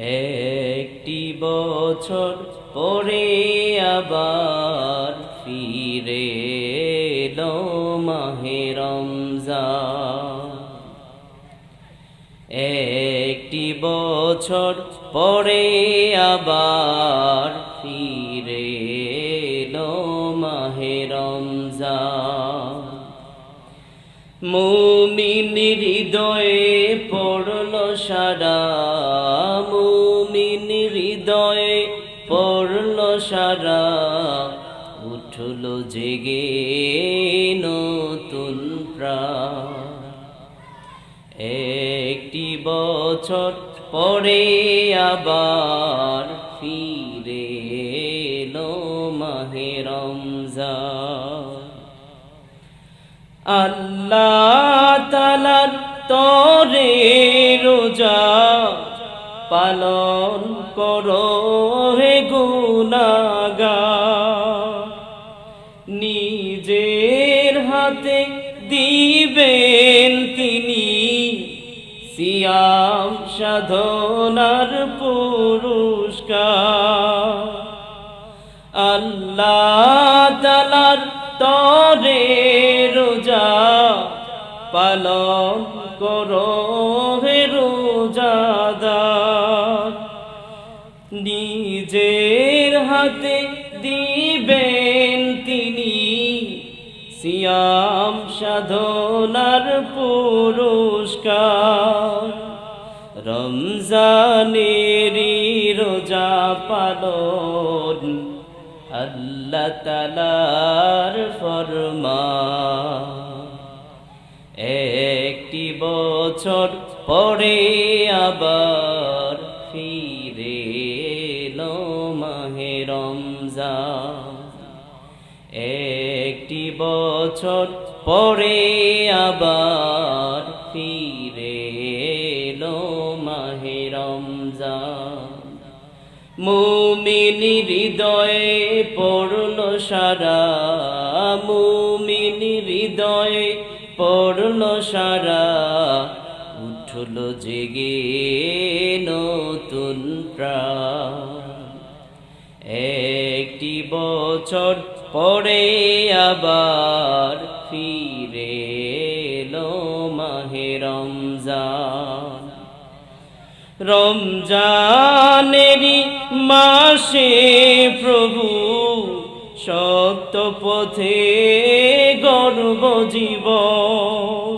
একটি বছর পরে আবার ফিরে এলো মাহে একটি বছর পরে আবার ফিরে এলো মাহে রমজান। মুমিন হৃদয়ে পড়ল সারা উঠল জেগে নতুন একটি বছর পরে আবার ফিরে এলো মাহে রমজান। আল্লাহ তালার তরে রোজা পালন করো হে গুনাগা সিয়াম সাধনার পুরস্কার। আল্লাহ তরে রোজা পালন করো হে রোজাদার। সিয়াম সাধনার পুরস্কার। রমজানেরি রোজা পালন আল্লাহ তালার ফরমা একটি বছর পরে আবার ফিরে এলো মাহে রমজান। একটি বছর পরে আবার ফিরে এলো মাহে রমজান। মুমিন হৃদয়ে পড়ল সারা, মুমিন হৃদয়ে পড়ল সারা। উঠল জেগে নতুন প্রাণ। একটি বছর পরে আবার ফিরে এলো মাহে রমজান। রমজানেরই মাসে প্রভু সত্য পথে গর্ব জীবন।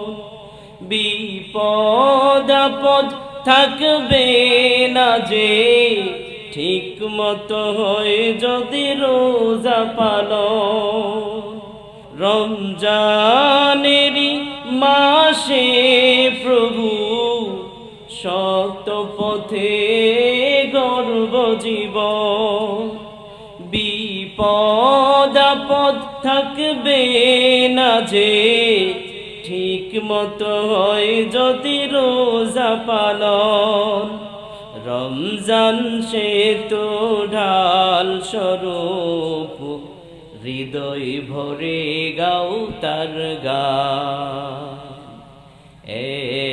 বিপদ আপদ থাকবে না যে ঠিক মতো হয় যদি রোজা পালন। রমজানেরই মাসে প্রভু সত্য পথে গর্ব জীবন। বিপদ থাকবে না যে ঠিক মতো হয় যদি রোজা পালন। রমজান সে তো ঢাল স্বরূপ, হৃদয় ভরে গাও তার গা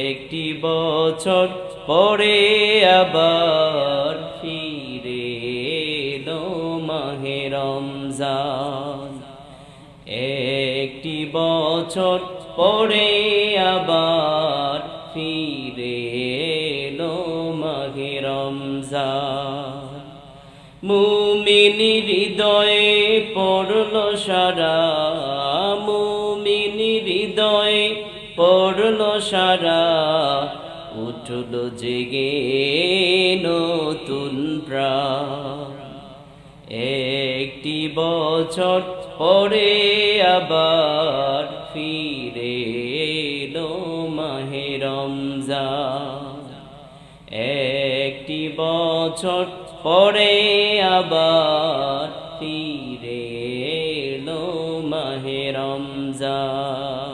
একটি বছর পরে আবার ফিরে এলো মাহে রমজান। একটি বছর পরে আবার ফিরে রমজান। মুমিনি হৃদয়ে পড়ল সারা, মুমিনি হৃদয়ে পড়ল সারা। উঠল জেগে নতুন একটি বছর পরে আবার ফিরে এলো মাহে রমজান। বছর পরে আবার ফিরে এলো মাহে রমজান।